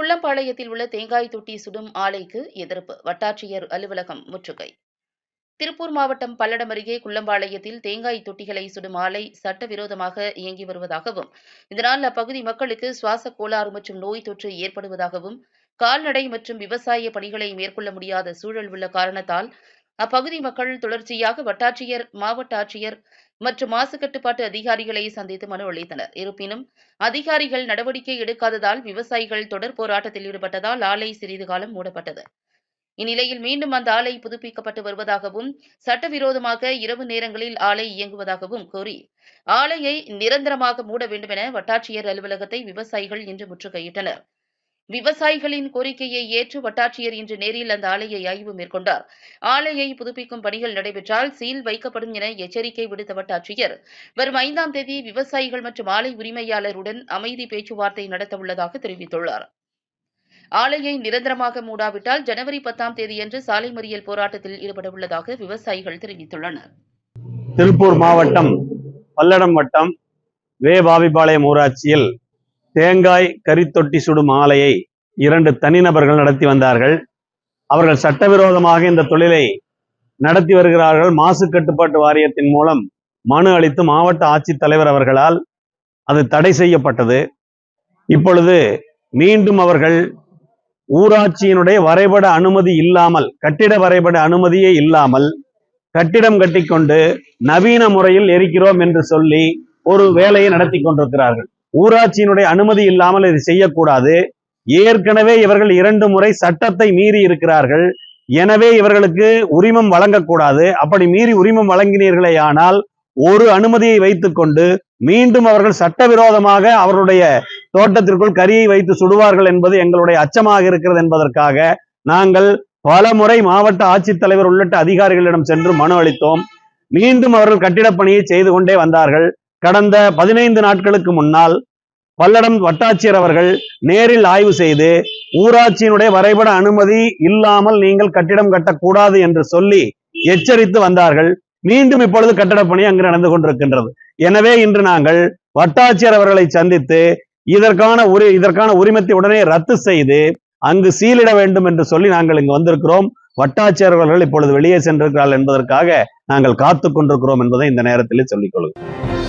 குள்ளம்பாளையத்தில் உள்ள தேங்காய் தொட்டி சுடும் ஆலைக்கு எதிர்ப்பு. வட்டாட்சியர் அலுவலகம் முற்றுகை. திருப்பூர் மாவட்டம் பல்லடம் அருகே குள்ளம்பாளையத்தில் தேங்காய் தொட்டிகளை சுடும் ஆலை சட்டவிரோதமாக இயங்கி வருவதாகவும் இதனால் அப்பகுதி மக்களுக்கு சுவாச கோளாறு மற்றும் நோய் தொற்று ஏற்படுவதாகவும் கால்நடை மற்றும் விவசாய பணிகளை மேற்கொள்ள முடியாத சூழல் உள்ள காரணத்தால் அப்பகுதி மக்கள் தொடர்ச்சியாக வட்டாட்சியர் மாவட்ட ஆட்சியர் மற்றும் மாசு கட்டுப்பாட்டு அதிகாரிகளை சந்தித்து மனு அளித்தனர். இருப்பினும் அதிகாரிகள் நடவடிக்கை எடுக்காததால் விவசாயிகள் தொடர் போராட்டத்தில் ஈடுபட்டதால் ஆலை சிறிது காலம் மூடப்பட்டது. இந்நிலையில் மீண்டும் அந்த ஆலை புதுப்பிக்கப்பட்டு வருவதாகவும் சட்டவிரோதமாக இரவு நேரங்களில் ஆலை இயங்குவதாகவும் கூறி ஆலையை நிரந்தரமாக மூட வேண்டும் என வட்டாட்சியர் அலுவலகத்தை விவசாயிகள் இன்று முற்றுகையிட்டனர். விவசாயிகளின் கோரிக்கையை ஏற்று வட்டாட்சியர் இன்று நேரில் அந்த ஆலையை ஆய்வு மேற்கொண்டார். ஆலையை புதுப்பிக்கும் பணிகள் நடைபெற்றால் சீல் வைக்கப்படும் என எச்சரிக்கை விடுத்த வட்டாட்சியர். வரும் ஐந்தாம் தேதி விவசாயிகள் மற்றும் ஆலை உரிமையாளருடன் அமைதி பேச்சுவார்த்தை நடத்தவுள்ளதாக தெரிவித்துள்ளார். ஆலையை நிரந்தரமாக மூடாவிட்டால் ஜனவரி பத்தாம் தேதியன்று சாலை மறியல் போராட்டத்தில் ஈடுபடவுள்ளதாக விவசாயிகள் தெரிவித்துள்ளனர். திருப்பூர் மாவட்டம் பல்லடம் வட்டம் வே. பாவிபாளையம் ஊராட்சியில் தேங்காய் கரித்தொட்டி சுடும் ஆலையை இரண்டு தனிநபர்கள் நடத்தி வந்தார்கள். அவர்கள் சட்டவிரோதமாக இந்த தொழிலை நடத்தி வருகிறார்கள். மாசு கட்டுப்பாட்டு வாரியத்தின் மூலம் மனு அளித்து மாவட்ட ஆட்சித்தலைவர் அவர்களால் அது தடை செய்யப்பட்டது. இப்பொழுது மீண்டும் அவர்கள் ஊராட்சியினுடைய வரைபட அனுமதி இல்லாமல் கட்டிட வரைபட அனுமதியே இல்லாமல் கட்டிடம் கட்டிக்கொண்டு நவீன முறையில் எரிக்கிறோம் என்று சொல்லி ஒரு வேலையை நடத்தி கொண்டிருக்கிறார்கள். ஊராட்சியினுடைய அனுமதி இல்லாமல் இது செய்யக்கூடாது. ஏற்கனவே இவர்கள் இரண்டு முறை சட்டத்தை மீறி இருக்கிறார்கள். எனவே இவர்களுக்கு உரிமம் வழங்கக்கூடாது. அப்படி மீறி உரிமம் வழங்கினீர்களே ஆனால் ஒரு அனுமதியை வைத்துக்கொண்டு மீண்டும் அவர்கள் சட்டவிரோதமாக அவருடைய தோட்டத்திற்குள் கரியை வைத்து சுடுவார்கள் என்பது எங்களுடைய அச்சமாக இருக்கிறது என்பதற்காக நாங்கள் பல முறை மாவட்ட ஆட்சித்தலைவர் உள்ளிட்ட அதிகாரிகளிடம் சென்று மனு அளித்தோம். மீண்டும் அவர்கள் கட்டிடப் பணியை செய்து கொண்டே வந்தார்கள். கடந்த பதினைந்து நாட்களுக்கு முன்னால் பல்லடம் வட்டாட்சியர் அவர்கள் நேரில் ஆய்வு செய்து ஊராட்சியினுடைய வரைபட அனுமதி இல்லாமல் நீங்கள் கட்டிடம் கட்டக்கூடாது என்று சொல்லி எச்சரித்து வந்தார்கள். மீண்டும் இப்பொழுது கட்டடப் பணி அங்கு நடந்து கொண்டிருக்கின்றது. எனவே இன்று நாங்கள் வட்டாட்சியர் அவர்களை சந்தித்து இதற்கான உரி இதற்கான உரிமத்தை உடனே ரத்து செய்து அங்கு சீலிட வேண்டும் என்று சொல்லி நாங்கள் இங்கு வந்திருக்கிறோம். வட்டாட்சியர் அவர்கள் இப்பொழுது வெளியே சென்றிருக்கிறார்கள் என்பதற்காக நாங்கள் காத்து கொண்டிருக்கிறோம் என்பதை இந்த நேரத்தில் சொல்லிக் கொள்கிறோம்.